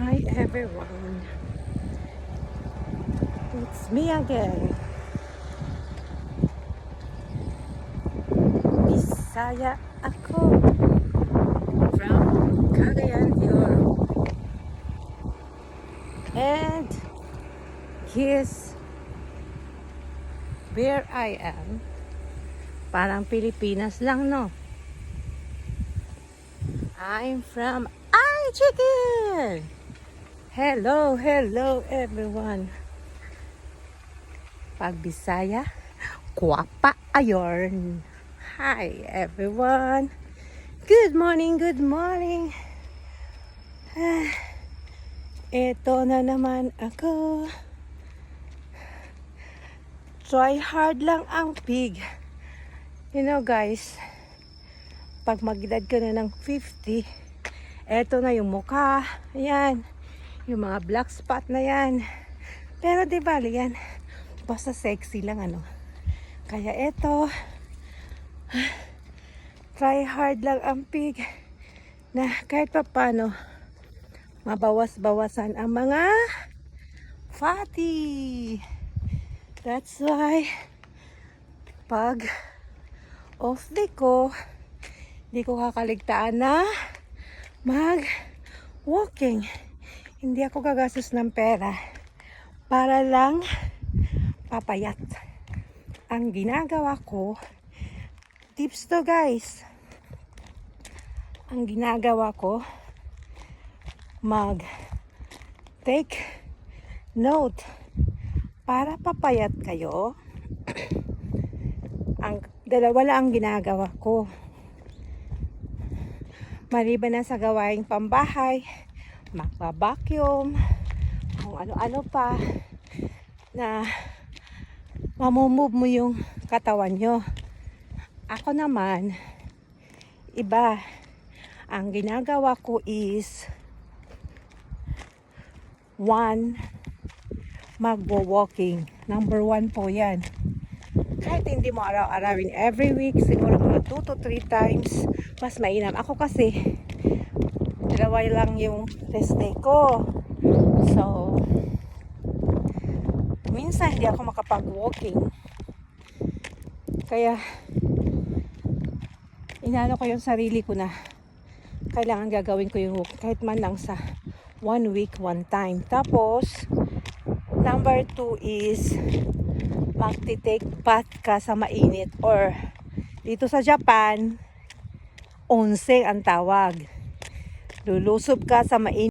Hi everyone. It's me again. Bisaya ako from Cagayan de Oro. And here's where I am. Parang Pilipinas lang, no? I'm from I Chicken! Hello, hello everyone. Pag Bisaya, Kuwapa ayon. Hi everyone. Good morning, good morning. Ah, Ito na naman ako. Try hard lang ang pig. You know guys, pag magdad ka na ng 50, eto na yung mukha, ayan, yung mga black spot na yan. Pero di bali yan, basta sexy lang ano. Kaya eto, try hard lang ang pig na kahit pa paano, mabawas-bawasan ang mga fatty. That's why, pag off day ko, hindi ko kakaligtaan na mag walking. Hindi ako gagastos ng pera para lang papayat. Ang ginagawa ko, tips to guys. Ang ginagawa ko, mag take note para papayat kayo. ang dalawa lang ang ginagawa ko maliban na sa gawaing pambahay, magbabacuum, kung ano-ano pa, na mamumove mo yung katawan nyo. Ako naman, iba, ang ginagawa ko is, one, magwo-walking. Number one po yan. Kahit hindi mo araw-arawin every week, siguro mga 2 to 3 times, mas mainam. Ako kasi, dalawa lang yung rest day ko. So, minsan hindi ako makapag-walking. Kaya, inano ko yung sarili ko na kailangan gagawin ko yung walk kahit man lang sa one week, one time. Tapos, number two is magti-take bath ka sa mainit or dito sa Japan, onse ang tawag. Lulusob ka sa mainit